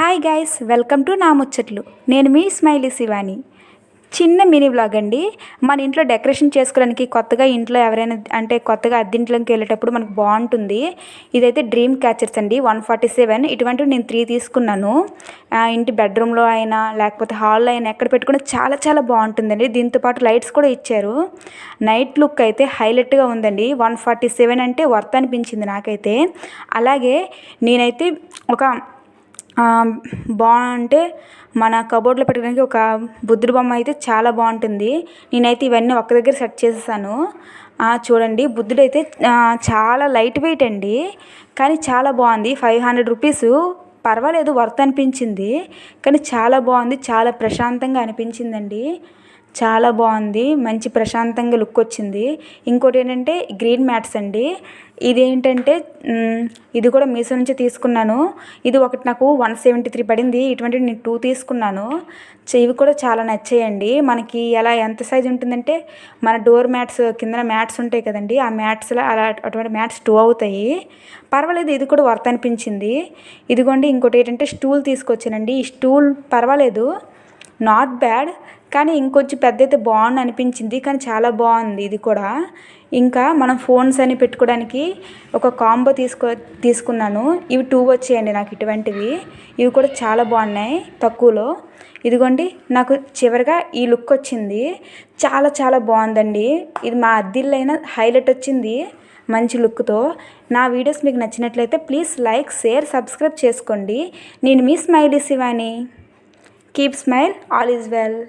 Hi guys welcome to నా ముచ్చట్లు నేను మీ స్మైలీ శివాని చిన్న మినీ బ్లాగ్ అండి. మన ఇంట్లో డెకరేషన్ చేసుకోవడానికి కొత్తగా ఇంట్లో ఎవరైనా అంటే కొత్తగా అద్దెంట్లోకి వెళ్ళేటప్పుడు మనకు బాగుంటుంది. ఇదైతే డ్రీమ్ క్యాచర్స్ అండి. One forty seven. ఇటువంటివి నేను త్రీ తీసుకున్నాను. ఇంటి బెడ్రూమ్లో అయినా లేకపోతే హాల్లో అయినా ఎక్కడ పెట్టుకున్నా చాలా చాలా బాగుంటుందండి. దీంతో పాటు లైట్స్ కూడా ఇచ్చారు. నైట్ లుక్ అయితే హైలైట్గా ఉందండి. వన్ ఫార్టీ సెవెన్ అంటే వర్త్ అనిపించింది నాకైతే. అలాగే నేనైతే ఒక బాగుంటే మన కబోర్డ్లో పెట్టుకోవడానికి ఒక బుద్ధుడి బొమ్మ అయితే చాలా బాగుంటుంది. నేనైతే ఇవన్నీ ఒక్క దగ్గర సెట్ చేసేసాను. చూడండి బుద్ధుడు అయితే చాలా లైట్ వెయిట్ అండి. కానీ చాలా బాగుంది. Five hundred rupees. పర్వాలేదు వర్త్ అనిపించింది. కానీ చాలా బాగుంది చాలా ప్రశాంతంగా అనిపించిందండి. చాలా బాగుంది. మంచి ప్రశాంతంగా లుక్ వచ్చింది. ఇంకోటి ఏంటంటే గ్రీన్ మ్యాట్స్ అండి. ఇది ఏంటంటే ఇది కూడా మీషో నుంచి తీసుకున్నాను. ఇది ఒకటి నాకు వన్ సెవెంటీ త్రీ పడింది. ఇటువంటి నేను టూ తీసుకున్నాను. ఇవి కూడా చాలా నచ్చాయండి. మనకి ఎలా ఎంత సైజ్ ఉంటుందంటే మన డోర్ మ్యాట్స్ కింద మ్యాట్స్ ఉంటాయి కదండి. ఆ మ్యాట్స్లో అలా అటువంటి మ్యాట్స్ టూ అవుతాయి. పర్వాలేదు ఇది కూడా వర్త్ అనిపించింది. ఇదిగోండి ఇంకోటి ఏంటంటే స్టూల్ తీసుకొచ్చానండి. ఈ స్టూల్ పర్వాలేదు. Not bad. కానీ ఇంకొంచెం పెద్ద అయితే బాగుంది అనిపించింది కానీ చాలా బాగుంది ఇది కూడా. ఇంకా మనం ఫోన్స్ అని పెట్టుకోవడానికి ఒక కాంబో తీసుకో తీసుకున్నాను. ఇవి టూ వచ్చాయండి నాకు ఇటువంటివి. ఇవి కూడా చాలా బాగున్నాయి తక్కువలో. ఇదిగోండి నాకు చివరిగా ఈ లుక్ వచ్చింది. చాలా చాలా బాగుందండి. ఇది మా అద్దిల్లైన హైలైట్ వచ్చింది మంచి లుక్తో. నా వీడియోస్ మీకు నచ్చినట్లయితే ప్లీజ్ లైక్ షేర్ సబ్స్క్రైబ్ చేసుకోండి. నేను మీ smiley Shivani. Keep smile all is well.